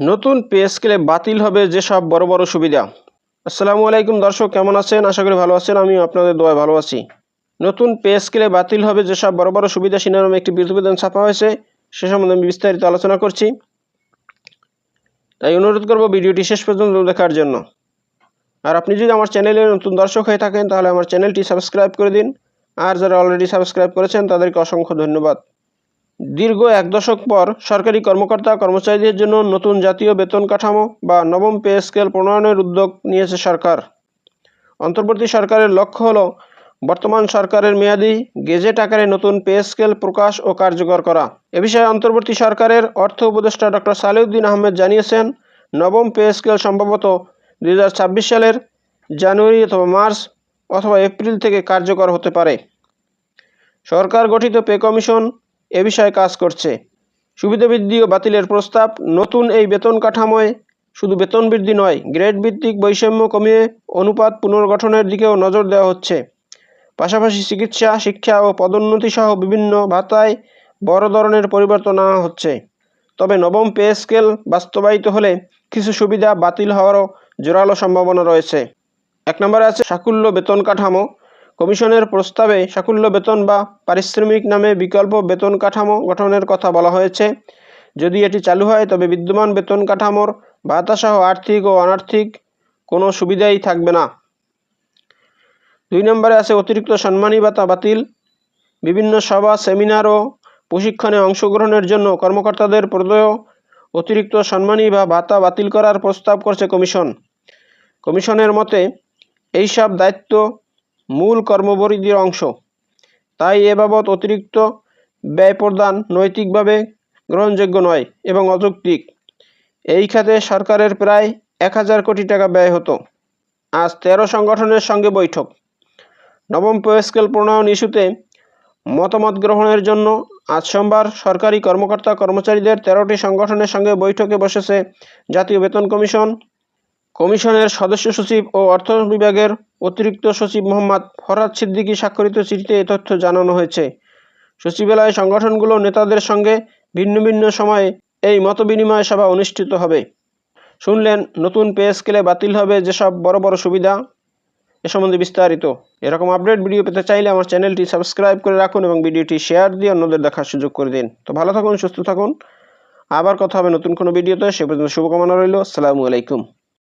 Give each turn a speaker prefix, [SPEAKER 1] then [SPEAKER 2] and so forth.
[SPEAKER 1] নতুন পে স্কেলে বাতিল হবে যেসব বড় বড় সুবিধা। আসসালামু আলাইকুম দর্শক, কেমন আছেন? আশা করি ভালো আছেন আমি আপনাদের দোয়ায় ভালো আছি। নতুন পে স্কেলে বাতিল হবে যেসব বড় বড় সুবিধা শিরোনামে একটি প্রতিবেদন ছাপা হয়েছে, সে সম্বন্ধে আমি বিস্তারিত আলোচনা করছি। তাই অনুরোধ করব ভিডিওটি শেষ পর্যন্ত দেখার জন্য। আর আপনি যদি আমার চ্যানেলে নতুন দর্শক হয়ে থাকেন, তাহলে আমার চ্যানেলটি সাবস্ক্রাইব করে দিন। আর যারা অলরেডি সাবস্ক্রাইব করেছেন, তাদেরকে অসংখ্য ধন্যবাদ। দীর্ঘ এক দশক পর সরকারি কর্মকর্তা কর্মচারীদের জন্য নতুন জাতীয় বেতন কাঠামো বা নবম পে স্কেল প্রণয়নের উদ্যোগ নিয়েছে সরকার। অন্তর্বর্তী সরকারের লক্ষ্য হল বর্তমান সরকারের মেয়াদি গেজেট আকারে নতুন পে স্কেল প্রকাশ ও কার্যকর করা। এ বিষয়ে অন্তর্বর্তী সরকারের অর্থ উপদেষ্টা ডক্টর সালেউদ্দিন আহমেদ জানিয়েছেন, নবম পে স্কেল সম্ভবত দু হাজার ছাব্বিশ সালের জানুয়ারি অথবা মার্চ অথবা এপ্রিল থেকে কার্যকর হতে পারে। সরকার গঠিত পে কমিশন এ বিষয়ে কাজ করছে। সুবিধা বৃদ্ধি ও বাতিলের প্রস্তাব, নতুন এই বেতন কাঠামোয় শুধু বেতন বৃদ্ধি নয়, গ্রেড ভিত্তিক বৈষম্য কমিয়ে অনুপাত পুনর্গঠনের দিকেও নজর দেওয়া হচ্ছে। পাশাপাশি চিকিৎসা, শিক্ষা ও পদোন্নতি সহ বিভিন্ন ভাতায় বড় ধরনের পরিবর্তন আনা হচ্ছে। তবে নবম পে স্কেল বাস্তবায়িত হলে কিছু সুবিধা বাতিল হওয়ারও জোরালো সম্ভাবনা রয়েছে। এক নম্বরে আছে সাকুল্য বেতন কাঠামো। কমিশনের প্রস্তাবে সাকুল্য বেতন বা পারিশ্রমিক নামে বিকল্প বেতন কাঠামো গঠনের কথা বলা হয়েছে। যদি এটি চালু হয়, তবে বিদ্যমান বেতন কাঠামোর ভাতাসহ আর্থিক ও অনার্থিক কোনো সুবিধাই থাকবে না। দুই নম্বরে আছে অতিরিক্ত সম্মানী ভাতা বাতিল। বিভিন্ন সভা, সেমিনার ও প্রশিক্ষণে অংশগ্রহণের জন্য কর্মকর্তাদের প্রদেয় অতিরিক্ত সম্মানী বা ভাতা বাতিল করার প্রস্তাব করছে কমিশন। কমিশনের মতে, এইসব দায়িত্ব মূল কর্মপরিধির অংশ। তাই এ বাবদ অতিরিক্ত ব্যয় প্রদান নৈতিকভাবে গ্রহণযোগ্য নয় এবং অযৌক্তিক। এই খাতে সরকারের প্রায় এক হাজার কোটি টাকা ব্যয় হতো। আজ তেরো সংগঠনের সঙ্গে বৈঠক। নবম পে স্কেল প্রণয়ন ইস্যুতে মতামত গ্রহণের জন্য আজ সোমবার সরকারি কর্মকর্তা কর্মচারীদের তেরোটি সংগঠনের সঙ্গে বৈঠকে বসেছে জাতীয় বেতন কমিশন কমিশনের সদস্য সচিব ও অর্থ বিভাগের অতিরিক্ত সচিব মোহাম্মদ ফরহাদ সিদ্দিকী স্বাক্ষরিত চিঠিতে এ তথ্য জানানো হয়েছে। সচিবালয় সংগঠনগুলো নেতাদের সঙ্গে ভিন্ন ভিন্ন সময়ে এই মতবিনিময় সভা অনুষ্ঠিত হবে। শুনলেন, নতুন পে স্কেলে বাতিল হবে যেসব বড় বড় সুবিধা এ সম্বন্ধে বিস্তারিত। এরকম আপডেট ভিডিও পেতে চাইলে আমার চ্যানেলটি সাবস্ক্রাইব করে রাখুন এবং ভিডিওটি শেয়ার দিয়ে অন্যদের দেখার সুযোগ করে দিন। তো ভালো থাকুন, সুস্থ থাকুন। আবার কথা হবে নতুন কোনো ভিডিওতে। সে পর্যন্ত শুভকামনা রইল। আসসালামু আলাইকুম।